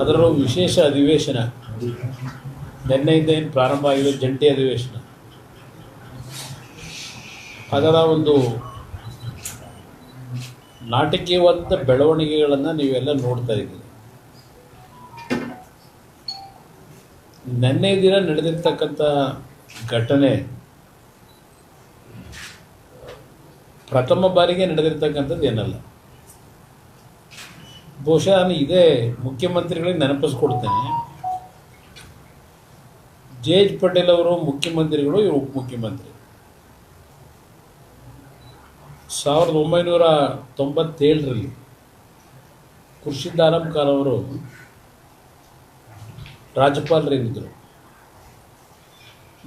ಅದರಲ್ಲೂ ವಿಶೇಷ ಅಧಿವೇಶನ. ನಿನ್ನೆಯಿಂದ ಏನು ಪ್ರಾರಂಭ ಆಗಿದೆ ಜಂಟಿ ಅಧಿವೇಶನ. ಅದರ ಒಂದು ನಾಟಕೀಯವಾದ ಬೆಳವಣಿಗೆಗಳನ್ನು ನೀವೆಲ್ಲ ನೋಡ್ತಾ ಇದ್ದೀರಿ. ನಿನ್ನೆ ದಿನ ನಡೆದಿರ್ತಕ್ಕಂಥ ಘಟನೆ, ಪ್ರಥಮ ಬಾರಿಗೆ ನಡೆದಿರ್ತಕ್ಕಂಥದ್ದು ಏನಲ್ಲ. ಬಹುಶಃ ನಾನು ಇದೇ ಮುಖ್ಯಮಂತ್ರಿಗಳಿಗೆ ನೆನಪಿಸ್ಕೊಡ್ತೇನೆ. ಜೆ ಎಚ್ ಪಟೇಲ್ ಅವರು ಮುಖ್ಯಮಂತ್ರಿಗಳು, ಇವರು ಉಪಮುಖ್ಯಮಂತ್ರಿ. ಸಾವಿರದ ಒಂಬೈನೂರ ತೊಂಬತ್ತೇಳರಲ್ಲಿ ಖುರ್ಷಿದ್ ಆಲಂ ಖಾನ್ ಅವರು ರಾಜ್ಯಪಾಲರೇನಿದ್ದರು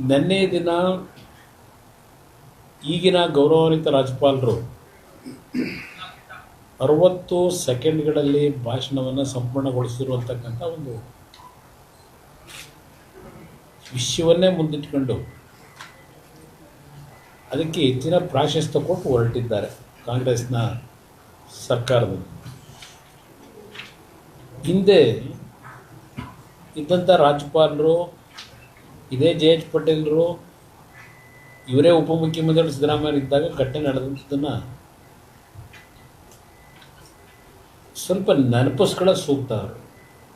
ನಿನ್ನೆ ದಿನ ಈಗಿನ ಗೌರವಾನ್ವಿತ ರಾಜ್ಯಪಾಲರು ಅರವತ್ತು ಸೆಕೆಂಡ್ಗಳಲ್ಲಿ ಭಾಷಣವನ್ನು ಸಂಪೂರ್ಣಗೊಳಿಸಿರುವಂತಕ್ಕಂಥ ಒಂದು ವಿಷಯವನ್ನೇ ಮುಂದಿಟ್ಕೊಂಡು ಅದಕ್ಕೆ ಹೆಚ್ಚಿನ ಪ್ರಾಶಸ್ತ್ಯ ಕೊಟ್ಟು ಹೊರಟಿದ್ದಾರೆ ಕಾಂಗ್ರೆಸ್ನ ಸರ್ಕಾರದ ಹಿಂದೆ ಇದ್ದಂಥ ರಾಜ್ಯಪಾಲರು ಇದೇ ಜೆ ಎಚ್ ಪಟೇಲರು, ಇವರೇ ಉಪಮುಖ್ಯಮಂತ್ರಿ ಸಿದ್ದರಾಮಯ್ಯ ಇದ್ದಾಗ ಘಟನೆ ನಡೆದಂಥದ್ದನ್ನು ಸ್ವಲ್ಪ ನೆನಪಿಸ್ಕೊಳ್ಳ ಸೂಕ್ತ ಅವರು,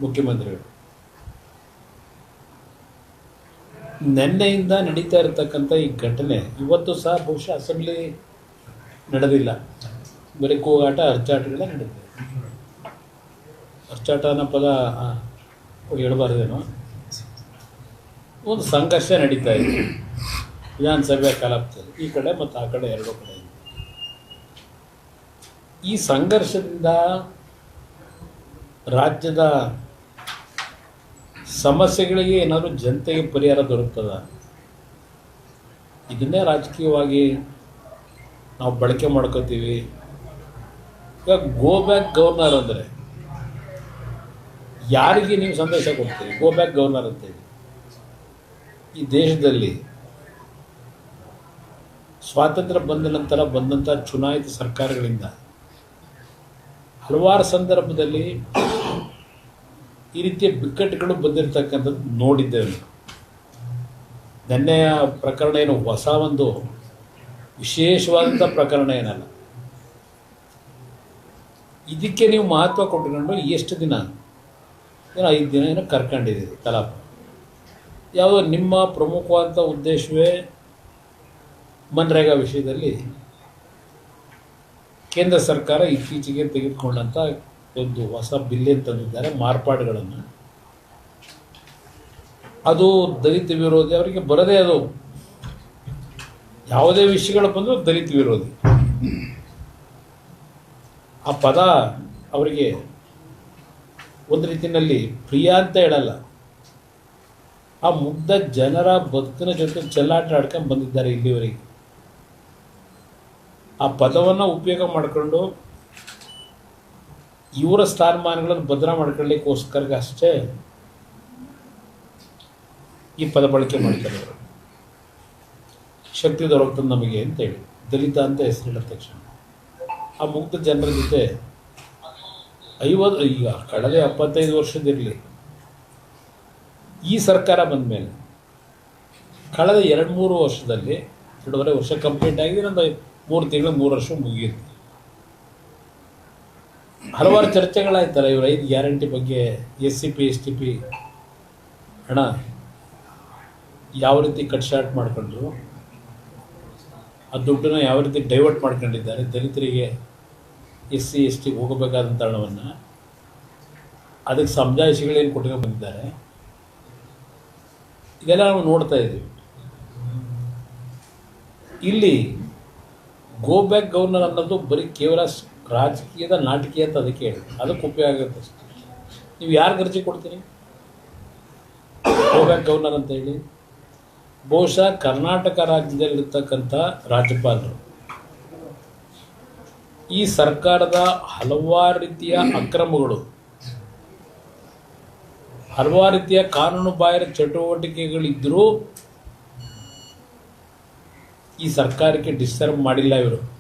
ಮುಖ್ಯಮಂತ್ರಿಗಳು. ನಿನ್ನೆಯಿಂದ ನಡೀತಾ ಇರತಕ್ಕಂಥ ಈ ಘಟನೆ, ಇವತ್ತು ಸಹ ಬಹುಶಃ ಅಸೆಂಬ್ಲಿ ನಡೆದಿಲ್ಲ. ಬರೀ ಕೂಗಾಟ, ಅರ್ಚಾಟಗಳೇ ನಡೆದಿದೆ. ಅರ್ಚಾಟ ಅನ್ನೋ ಪದ ಹೇಳಬಾರ್ದೇನೋ? ಒಂದು ಸಂಘರ್ಷ ನಡೀತಾ ಇದೆ. ವಿಧಾನಸಭೆ ಕಲಾಪದಲ್ಲಿ, ಈ ಕಡೆ ಮತ್ತು ಆ ಕಡೆ, ಎರಡೂ ಕಡೆ ಈ ಸಂಘರ್ಷದಿಂದ ರಾಜ್ಯದ ಸಮಸ್ಯೆಗಳಿಗೆ ಏನಾದರೂ ಜನತೆಗೆ ಪರಿಹಾರ ದೊರಕ್ತದ? ಇದನ್ನೇ ರಾಜಕೀಯವಾಗಿ ನಾವು ಬಳಕೆ ಮಾಡ್ಕೋತೀವಿ. ಈಗ ಗೋ ಬ್ಯಾಕ್ ಗವರ್ನರ್ ಅಂದರೆ ಯಾರಿಗೆ ನೀವು ಸಂದೇಶ ಕೊಡ್ತೀರಿ? ಗೋ ಬ್ಯಾಕ್ ಗವರ್ನರ್ ಅಂತೇಳಿ ಈ ದೇಶದಲ್ಲಿ ಸ್ವಾತಂತ್ರ್ಯ ಬಂದ ನಂತರ ಬಂದಂಥ ಚುನಾಯಿತ ಸರ್ಕಾರಗಳಿಂದ ಹಲವಾರು ಸಂದರ್ಭದಲ್ಲಿ ಈ ರೀತಿಯ ಬಿಕ್ಕಟ್ಟುಗಳು ಬಂದಿರತಕ್ಕಂಥದ್ದು ನೋಡಿದ್ದೇವೆ. ನಿನ್ನೆಯ ಪ್ರಕರಣ ಏನು? ಹೊಸ ಒಂದು ವಿಶೇಷವಾದಂಥ ಪ್ರಕರಣ ಏನಲ್ಲ. ಇದಕ್ಕೆ ನೀವು ಮಹತ್ವ ಕೊಟ್ಟುಕೊಂಡು ಎಷ್ಟು ದಿನ? ಏನೋ ಐದು ದಿನ ಏನೋ ಕರ್ಕೊಂಡಿದ್ದೀರಿ, ಕಲಾಪ. ಯಾವುದೋ ನಿಮ್ಮ ಪ್ರಮುಖವಾದಂಥ ಉದ್ದೇಶವೇ ಮನ್ರೇಗಾ ವಿಷಯದಲ್ಲಿ ಕೇಂದ್ರ ಸರ್ಕಾರ ಇತ್ತೀಚೆಗೆ ತೆಗೆದುಕೊಂಡಂಥ ಒಂದು ಹೊಸ ಬಿಲ್ಲಿನ ತಂದಿದ್ದಾರೆ? ಮಾರ್ಪಾಡುಗಳನ್ನು. ಅದು ದಲಿತ ವಿರೋಧಿ ಅವರಿಗೆ ಬರದೇ ಅದು. ಯಾವುದೇ ವಿಷಯಗಳು ಬಂದರೂ ದಲಿತ ವಿರೋಧಿ. ಆ ಪದ ಅವರಿಗೆ ಒಂದು ರೀತಿಯಲ್ಲಿ ಪ್ರಿಯ ಅಂತ ಹೇಳಲ್ಲ. ಆ ಮುಗ್ಧ ಜನರ ಬದುಕಿನ ಜೊತೆ ಚೆಲ್ಲಾಟ ಆಡ್ಕೊಂಡು ಬಂದಿದ್ದಾರೆ ಇಲ್ಲಿವರೆಗೆ. ಆ ಪದವನ್ನು ಉಪಯೋಗ ಮಾಡಿಕೊಂಡು ಇವರ ಸ್ಥಾನಮಾನಗಳನ್ನು ಭದ್ರ ಮಾಡ್ಕೊಳ್ಳಿಕ್ಕೋಸ್ಕರ ಅಷ್ಟೇ ಈ ಪದ ಬಳಕೆ ಮಾಡ್ತಾರೆ ಶಕ್ತಿ ದೊರಕ್ತದೆ ನಮಗೆ ಅಂತೇಳಿ ದಲಿತ ಅಂತ ಹೆಸರಿಡ ತಕ್ಷಣ. ಆ ಮುಕ್ತ ಜನರ ಜೊತೆ ಐವತ್ತು, ಈಗ ಕಳೆದ ಎಪ್ಪತ್ತೈದು ವರ್ಷದಿರಲಿ ಈ ಸರ್ಕಾರ ಬಂದ ಮೇಲೆ ಕಳೆದ ಎರಡು ಮೂರು ವರ್ಷದಲ್ಲಿ, ಎರಡೂವರೆ ವರ್ಷ ಕಂಪ್ಲೀಟ್ ಆಗಿದೆ ನಂದು ಮೂರು ತಿಂಗಳು, ಮೂರು ವರ್ಷ ಮುಗಿಯುತ್ತೆ. ಹಲವಾರು ಚರ್ಚೆಗಳಾಯ್ತಲ್ಲ ಇವರು ಐದು ಗ್ಯಾರಂಟಿ ಬಗ್ಗೆ S C P, S T P. ಹಣ ಯಾವ ರೀತಿ ಕಟ್ ಶಾರ್ಟ್ ಮಾಡ್ಕೊಂಡ್ರು? ಆ ದುಡ್ಡನ್ನು ಯಾವ ರೀತಿ ಡೈವರ್ಟ್ ಮಾಡ್ಕೊಂಡಿದ್ದಾರೆ? ದಲಿತರಿಗೆ ಎಸ್ ಸಿ, ಎಸ್ ಟಿ ಹೋಗಬೇಕಾದಂಥ ಹಣವನ್ನು ಅದಕ್ಕೆ ಸಮಜಾಯಿಷಿಗಳೇನು ಕೊಟ್ಕೊಂಡು ಬಂದಿದ್ದಾರೆ? ಇದೆಲ್ಲ ನಾವು ನೋಡ್ತಾ ಇದ್ದೀವಿ ಇಲ್ಲಿ ಗೋ ಬ್ಯಾಕ್ ಗವರ್ನರ್ ಅನ್ನೋದು ಬರೀ ಕೇವಲ ರಾಜಕೀಯದ ನಾಟಕೀಯ ಅಂತ ಅದಕ್ಕೆ ಹೇಳಿ. ಅದಕ್ಕೆ ಉಪಯೋಗ ಆಗುತ್ತೆ ಅಷ್ಟೇ. ನೀವು ಯಾರು ಅರ್ಜಿ ಕೊಡ್ತೀರಿ? ಗೋ ಬ್ಯಾಕ್ ಗವರ್ನರ್ ಅಂತ ಹೇಳಿ. ಬಹುಶಃ ಕರ್ನಾಟಕ ರಾಜ್ಯದಲ್ಲಿರ್ತಕ್ಕಂಥ ರಾಜ್ಯಪಾಲರು. ಈ ಸರ್ಕಾರದ ಹಲವಾರು ರೀತಿಯ ಅಕ್ರಮಗಳು. ಹಲವಾರು ರೀತಿಯ ಕಾನೂನು ಬಾಹಿರ ಚಟುವಟಿಕೆಗಳಿದ್ದರೂ ಈ ಸರ್ಕಾರಕ್ಕೆ ಡಿಸ್ಟರ್ಬ್ ಮಾಡಿಲ್ಲ ಇವರು.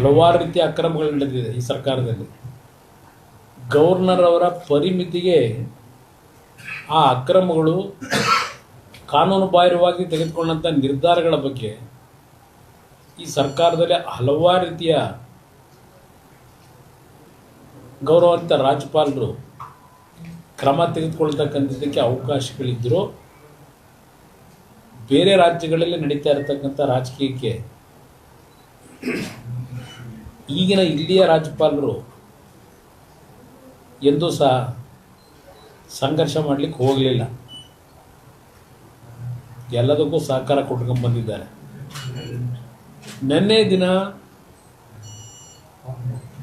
ಹಲವಾರು ರೀತಿಯ ಅಕ್ರಮಗಳು ನಡೆದಿದೆ ಈ ಸರ್ಕಾರದಲ್ಲಿ. ಗವರ್ನರ್ ಅವರ ಪರಿಮಿತಿಗೆ ಆ ಅಕ್ರಮಗಳು ಕಾನೂನು ಬಾಹಿರವಾಗಿ ತೆಗೆದುಕೊಂಡಂಥ ನಿರ್ಧಾರಗಳ ಬಗ್ಗೆ ಈ ಸರ್ಕಾರದಲ್ಲಿ ಹಲವಾರು ರೀತಿಯ ಗೌರವಾನ್ವಿತ ರಾಜ್ಯಪಾಲರು ಕ್ರಮ ತೆಗೆದುಕೊಳ್ತಕ್ಕಂಥದ್ದಕ್ಕೆ ಅವಕಾಶಗಳಿದ್ದರು ಬೇರೆ ರಾಜ್ಯಗಳಲ್ಲಿ ನಡೀತಾ ಇರತಕ್ಕಂಥ ರಾಜಕೀಯಕ್ಕೆ ಈಗಿನ ಇಲ್ಲಿಯ ರಾಜ್ಯಪಾಲರು ಎಂದೂ ಸಹ ಸಂಘರ್ಷ ಮಾಡಲಿಕ್ಕೆ ಹೋಗಲಿಲ್ಲ. ಎಲ್ಲದಕ್ಕೂ ಸಹಕಾರ ಕೊಟ್ಕೊಂಡು ಬಂದಿದ್ದಾರೆ. ನಿನ್ನೆ ದಿನ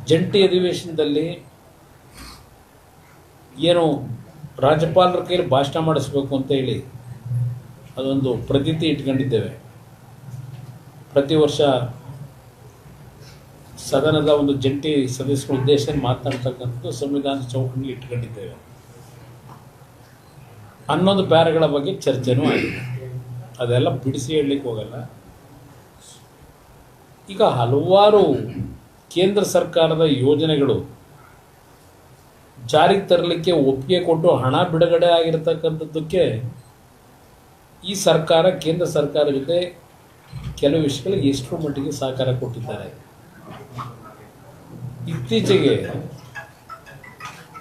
ಜಂಟಿ ಅಧಿವೇಶನದಲ್ಲಿ ಏನು ರಾಜ್ಯಪಾಲರ ಕೈಯಲ್ಲಿ ಭಾಷಣ ಮಾಡಿಸ್ಬೇಕು ಅಂತ ಹೇಳಿ ಅದೊಂದು ಪ್ರತೀತಿ ಇಟ್ಕೊಂಡಿದ್ದೇವೆ. ಪ್ರತಿ ವರ್ಷ ಸದನದ ಒಂದು ಜಂಟಿ ಸದಸ್ಯರ ಉದ್ದೇಶ ಮಾತನಾಡ್ತಕ್ಕಂಥದ್ದು ಸಂವಿಧಾನ ಚೌಕಟ್ಟಿಗೆ ಇಟ್ಕೊಂಡಿದ್ದೇವೆ ಹನ್ನೊಂದು ಪ್ಯಾರಗಳ ಬಗ್ಗೆ ಚರ್ಚೆನೂ ಆಗಿದೆ. ಅದೆಲ್ಲ ಬಿಡಿಸಿ ಹೇಳಲಿಕ್ಕೆ ಹೋಗಲ್ಲ. ಈಗ ಹಲವಾರು ಕೇಂದ್ರ ಸರ್ಕಾರದ ಯೋಜನೆಗಳು ಜಾರಿಗೆ ತರಲಿಕ್ಕೆ ಒಪ್ಪಿಗೆ ಕೊಟ್ಟು ಹಣ ಬಿಡುಗಡೆ ಆಗಿರತಕ್ಕಂಥದ್ದಕ್ಕೆ ಈ ಸರ್ಕಾರ, ಕೇಂದ್ರ ಸರ್ಕಾರ ಜೊತೆ ಕೆಲವು ವಿಷಯಗಳಿಗೆ ಎಷ್ಟರ ಮಟ್ಟಿಗೆ ಸಹಕಾರ ಕೊಟ್ಟಿದ್ದಾರೆ. ಇತ್ತೀಚೆಗೆ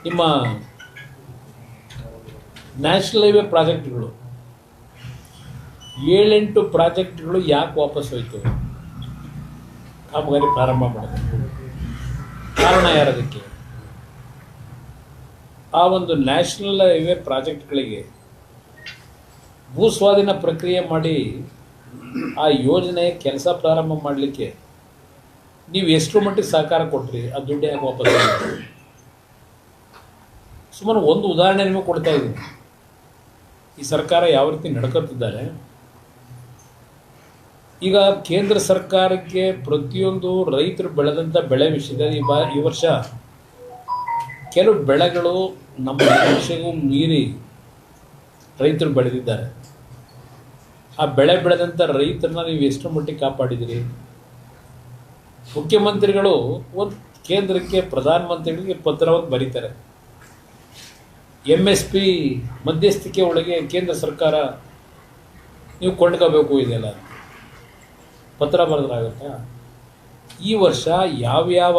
ನಿಮ್ಮ ನ್ಯಾಷನಲ್ ಹೈವೇ ಪ್ರಾಜೆಕ್ಟ್ಗಳು, ಏಳೆಂಟು ಪ್ರಾಜೆಕ್ಟ್ಗಳು ಯಾಕೆ ವಾಪಸ್ ಹೋಯ್ತು? ಕಾಮಗಾರಿ ಪ್ರಾರಂಭ ಮಾಡಬೇಕು ಕಾರಣ ಯಾರದಕ್ಕೆ ಆ ಒಂದು ನ್ಯಾಷನಲ್ ಹೈವೇ ಪ್ರಾಜೆಕ್ಟ್ಗಳಿಗೆ ಭೂಸ್ವಾಧೀನ ಪ್ರಕ್ರಿಯೆ ಮಾಡಿ ಆ ಯೋಜನೆ ಕೆಲಸ ಪ್ರಾರಂಭ ಮಾಡಲಿಕ್ಕೆ ನೀವು ಎಷ್ಟು ಮಟ್ಟಿಗೆ ಸಹಕಾರ ಕೊಟ್ರಿ, ಆ ದುಡ್ಡು ಯಾಕೆ ವಾಪಸ್ ಸುಮಾರು ಒಂದು ಉದಾಹರಣೆ ನಿಮಗೆ ಕೊಡ್ತಾ ಇದ್ದೀನಿ. ಈ ಸರ್ಕಾರ ಯಾವ ರೀತಿ ನಡ್ಕೊತಿದ್ದಾರೆ ಈಗ ಕೇಂದ್ರ ಸರ್ಕಾರಕ್ಕೆ ಪ್ರತಿಯೊಂದು ರೈತರು ಬೆಳೆದಂಥ ಬೆಳೆ ವಿಷಯದಲ್ಲಿ ಈ ಬಾ, ಈ ವರ್ಷ ಕೆಲವು ಬೆಳೆಗಳು ನಮ್ಮ ನಿರೀಕ್ಷೆಗೂ ಮೀರಿ ರೈತರು ಬೆಳೆದಿದ್ದಾರೆ. ಆ ಬೆಳೆ ಬೆಳೆದಂಥ ರೈತರನ್ನ ನೀವು ಎಷ್ಟು ಮಟ್ಟಿಗೆ ಕಾಪಾಡಿದಿರಿ? ಮುಖ್ಯಮಂತ್ರಿಗಳು ಒಂದು ಕೇಂದ್ರಕ್ಕೆ ಪ್ರಧಾನಮಂತ್ರಿಗಳಿಗೆ ಪತ್ರವನ್ನು ಬರೀತಾರೆ. ಎಂ ಎಸ್ ಪಿ ಮಧ್ಯಸ್ಥಿಕೆ ಒಳಗೆ ಕೇಂದ್ರ ಸರ್ಕಾರ ನೀವು ಕೊಂಡ್ಕೋಬೇಕು ಇದೆಲ್ಲ ಪತ್ರ ಬರೆದ್ರಾಗುತ್ತಾ ಈ ವರ್ಷ ಯಾವ್ಯಾವ